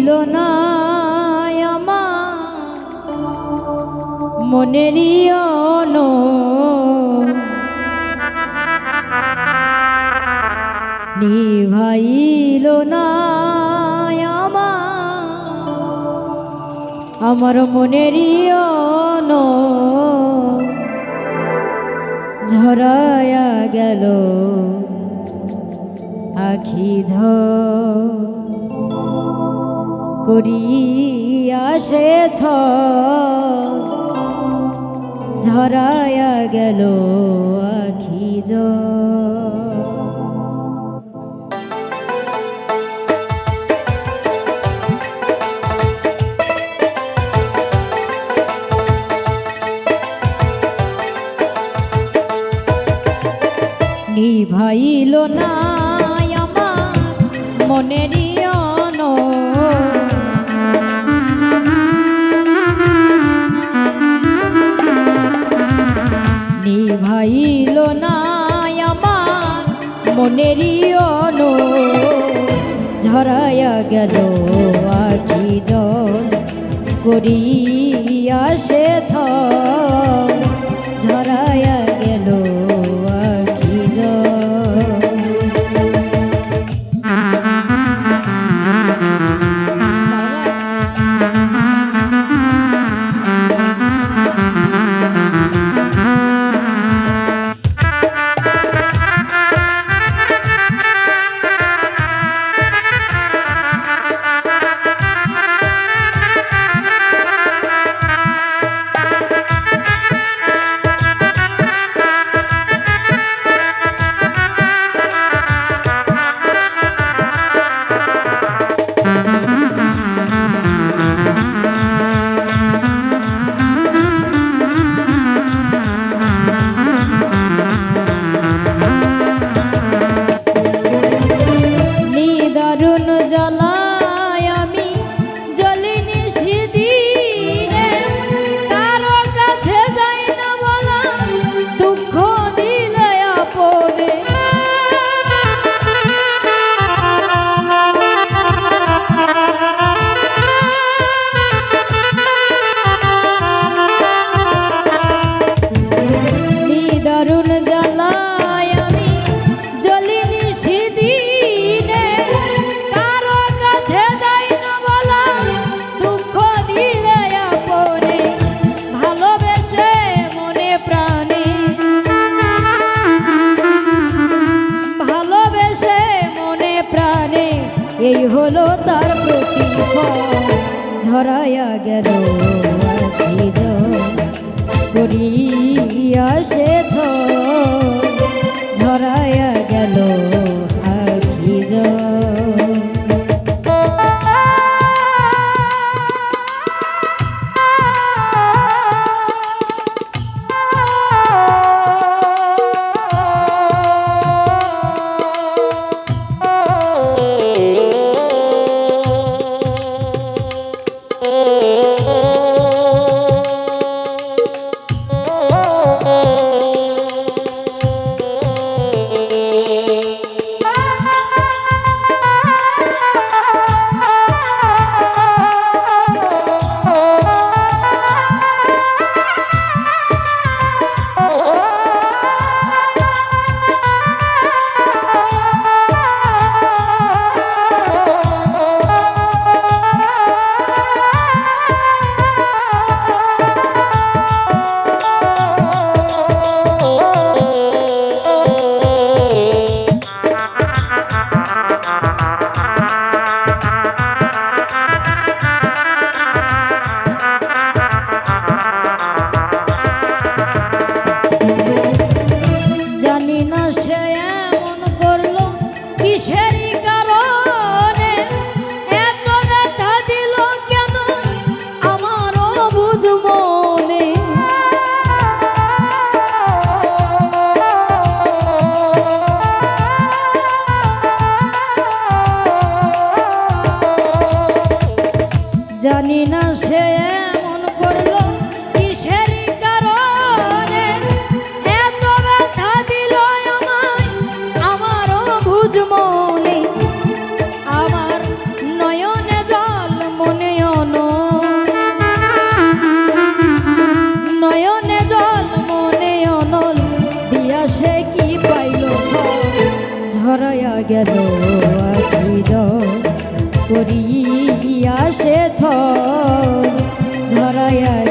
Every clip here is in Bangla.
ছিল না আমার মনেরই নিভাইল না আমার মনেরই ঝরায়া গেল আখি ঝড়। করিয়াছেছ ঝরায়া গেল আখি যা মনেরই ঝরাইয়া গেল আখি জল। করিয়া সে ঝরাইয়া love. এই হলো তার প্রতি ধরাইয়া গেল করিয়া সে ঝরাইয়া গেল জানি না সে এমন করল কিসের কারণে। এত ব্যথা দিল আমায়, আমারও বুঝ মনে। আমার নয়নে জল, মনে অন। নয়নে জল, মনে অনল। দিয়া সে কি পাইল ধরাইয়া গেল আখি আকাশে ঝড় ঝরাইয়া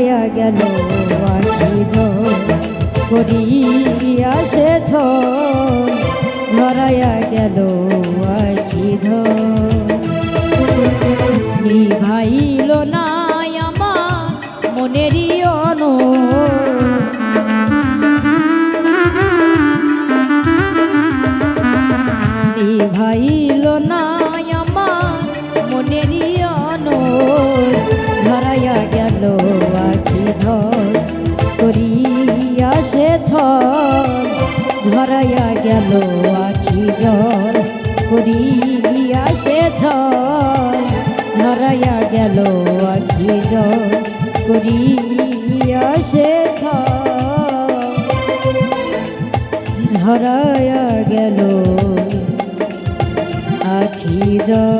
ঝরাইয়া গেল করিয়া সে ধরাইয়া গেল আখি ভাইল না আমার মনেরই ধরাইয়া আখি ঝড় করিয়া সে ঝরাইয়া গেল আখি ঝড় করিয়া সে ঝরাইয়া গেল আখি জল